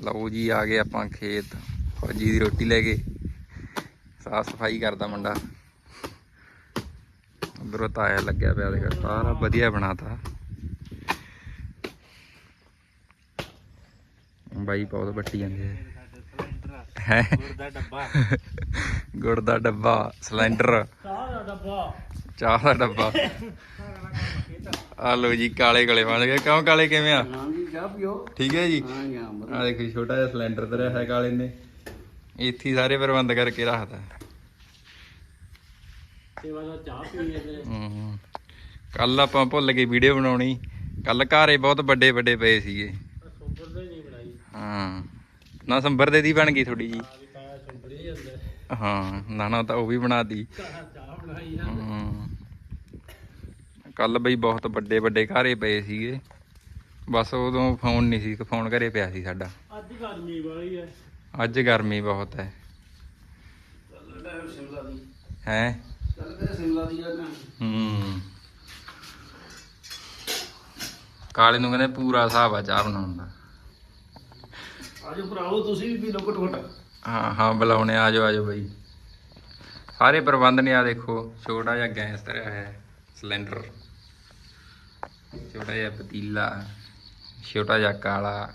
ਲਓ ਜੀ, ਆ ਗਏ ਆਪਾਂ ਖੇਤ। ਫੌਜੀ ਦੀ ਰੋਟੀ ਲੈ ਕੇ ਸਾਫ਼ ਸਫ਼ਾਈ ਕਰਦਾ ਮੁੰਡਾ। ਉਧਰੋਂ ਤਾਇਆ ਲੱਗਿਆ ਪਿਆ ਦੇਖ, ਸਾਰਾ ਵਧੀਆ ਬਣਾਤਾ। ਬਾਈ ਬਹੁਤ ਵੱਟੀ ਜਾਂਦੇ ਹੈ। ਦਾ ਡੱਬਾ ਗੁੜ ਦਾ ਡੱਬਾ, ਸਿਲੰਡਰ। ਚਾਹ ਦਾ ਡੱਬਾ। ਚਾਹ ਦਾ ਡੱਬਾ ਆ ਲੋ ਜੀ ਕਾਲੇ ਗਲੇ ਬਣ ਗਏ। ਕਿਉਂ ਕਾਲੇ ਕਿਵੇਂ ਆ? ਚਾਹ ਪੀਓ ਠੀਕ ਹੈ ਜੀ। ਹਾਂ ਜੀ ਆ ਦੇਖੋ ਜੀ, ਛੋਟਾ ਜਿਹਾ ਸਿਲੰਡਰ ਧਰਿਆ ਹੈ ਕਾਲੇ ਨੇ। ਇੱਥੇ ਹੀ ਸਾਰੇ ਪ੍ਰਬੰਧ ਕਰਕੇ ਰੱਖਦਾ ਸੇਵਾ ਦਾ ਚਾਹ ਪੀਏ ਤੇ। ਹੂੰ ਕੱਲ ਆਪਾਂ ਭੁੱਲ ਗਏ ਵੀਡੀਓ ਬਣਾਉਣੀ। ਕੱਲ ਘਾਰੇ ਬਹੁਤ ਵੱਡੇ ਵੱਡੇ ਪਏ ਸੀਗੇ। ਸੁੰਬਰ ਦੇ ਨਹੀਂ ਬਣਾਈ। ਹਾਂ। ਨਾ ਸੰਬਰ ਦੇ ਦੀ ਬਣ ਗਈ ਥੋੜੀ ਜੀ ਆ ਵੀ ਤਾਂ ਸੁੰਬਰ ਹੀ ਜਾਂਦਾ ਹਾਂ। ਨਾ ਨਾ ਤਾਂ ਉਹ ਵੀ ਬਣਾਤੀ ਚਾਹ ਬਣਾਈ ਆ। ਕੱਲ ਬਈ ਬਹੁਤ ਵੱਡੇ ਵੱਡੇ ਘਾਰੇ ਪਏ ਸੀਗੇ। ਬਸ ਉਦੋਂ ਫੋਨ ਨਹੀਂ ਸੀ ਫੋਨ ਘਰੇ ਪਿਆ ਸੀ ਸਾਡਾ। ਅੱਜ ਗਰਮੀ ਵਾਲੀ ਹੈ ਅੱਜ ਗਰਮੀ ਬਹੁਤ ਹੈ ਚੱਲ ਟਾਈਮ ਸ਼ਿਮਲਾ ਦੀ। ਹੈ? ਚੱਲ ਤੇ ਸ਼ਿਮਲਾ ਦੀ ਆ ਨਾ ਹੂੰ। ਕਾਲੇ ਨੂੰ ਕਹਿੰਦੇ ਪੂਰਾ ਹਿਸਾਬ ਆ ਚਾਹ ਬਣਾਉਣ ਦਾ। ਆਜੋ ਭਰਾਵੋ ਤੁਸੀਂ ਵੀ ਪੀ ਘਟ ਘਟ ਹਾਂ ਹਾਂ ਬੁਲਾਉਣੇ ਆ ਜਾਓ ਆ ਜਾਓ ਬਈ। ਸਾਰੇ ਪ੍ਰਬੰਧ ਨੇ ਆ ਦੇਖੋ ਛੋਟਾ ਜਿਹਾ ਗੈਸ ਧਰਿਆ ਹੈ ਸਿਲੰਡਰ। ਛੋਟਾ ਜਿਹਾ ਪਤੀਲਾ। ਛੋਟਾ ਜਿਹਾ ਕਾਲਾ